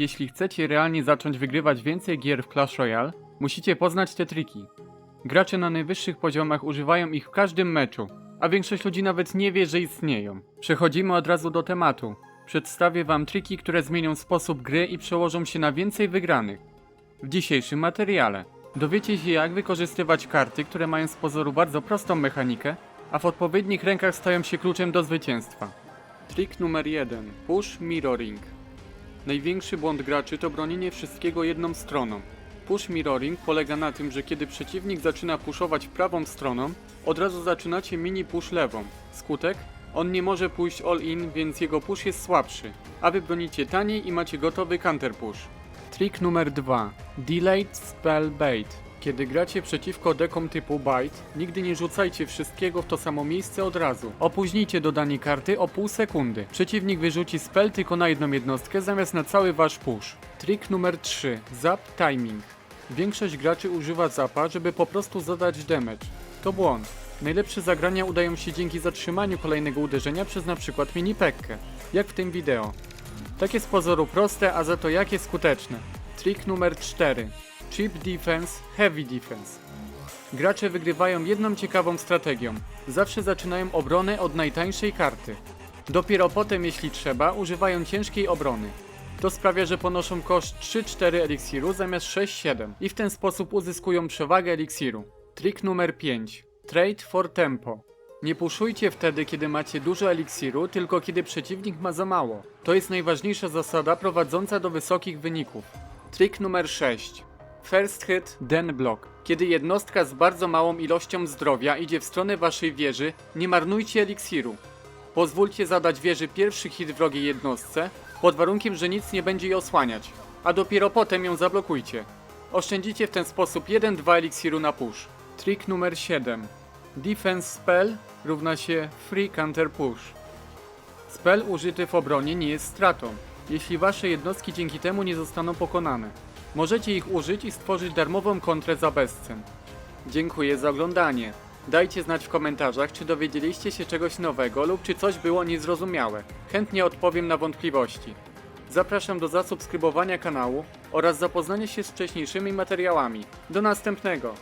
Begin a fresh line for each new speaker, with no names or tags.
Jeśli chcecie realnie zacząć wygrywać więcej gier w Clash Royale, musicie poznać te triki. Gracze na najwyższych poziomach używają ich w każdym meczu, a większość ludzi nawet nie wie, że istnieją. Przechodzimy od razu do tematu. Przedstawię wam triki, które zmienią sposób gry i przełożą się na więcej wygranych. W dzisiejszym materiale dowiecie się jak wykorzystywać karty, które mają z pozoru bardzo prostą mechanikę, a w odpowiednich rękach stają się kluczem do zwycięstwa. Trik numer 1. Push Mirroring. Największy błąd graczy to bronienie wszystkiego jedną stroną. Push Mirroring polega na tym, że kiedy przeciwnik zaczyna puszować prawą stroną, od razu zaczynacie mini push lewą. Skutek? On nie może pójść all in, więc jego push jest słabszy, a wy bronicie taniej i macie gotowy counter push. Trik numer 2. Delayed Spell Bait. Kiedy gracie przeciwko dekom typu Bite, nigdy nie rzucajcie wszystkiego w to samo miejsce od razu. Opóźnijcie dodanie karty o pół sekundy. Przeciwnik wyrzuci spell tylko na jedną jednostkę zamiast na cały wasz push. Trik numer 3. Zap Timing. Większość graczy używa zapa, żeby po prostu zadać damage. To błąd. Najlepsze zagrania udają się dzięki zatrzymaniu kolejnego uderzenia przez np. mini pekkę, jak w tym wideo. Takie z pozoru proste, a za to jakie skuteczne. Trik numer 4. Cheap Defense, Heavy Defense. Gracze wygrywają jedną ciekawą strategią. Zawsze zaczynają obronę od najtańszej karty. Dopiero potem, jeśli trzeba, używają ciężkiej obrony. To sprawia, że ponoszą koszt 3-4 eliksiru zamiast 6-7 i w ten sposób uzyskują przewagę eliksiru. Trik numer 5. Trade for tempo. Nie puszujcie wtedy, kiedy macie dużo eliksiru, tylko kiedy przeciwnik ma za mało. To jest najważniejsza zasada prowadząca do wysokich wyników. Trik numer 6. First hit, then block. Kiedy jednostka z bardzo małą ilością zdrowia idzie w stronę waszej wieży, nie marnujcie eliksiru. Pozwólcie zadać wieży pierwszy hit wrogiej jednostce, pod warunkiem, że nic nie będzie jej osłaniać, a dopiero potem ją zablokujcie. Oszczędzicie w ten sposób 1-2 eliksiru na push. Trik numer 7. Defense spell równa się free counter push. Spell użyty w obronie nie jest stratą, jeśli wasze jednostki dzięki temu nie zostaną pokonane. Możecie ich użyć i stworzyć darmową kontrę za bezcen. Dziękuję za oglądanie. Dajcie znać w komentarzach, czy dowiedzieliście się czegoś nowego lub czy coś było niezrozumiałe. Chętnie odpowiem na wątpliwości. Zapraszam do zasubskrybowania kanału oraz zapoznania się z wcześniejszymi materiałami. Do następnego!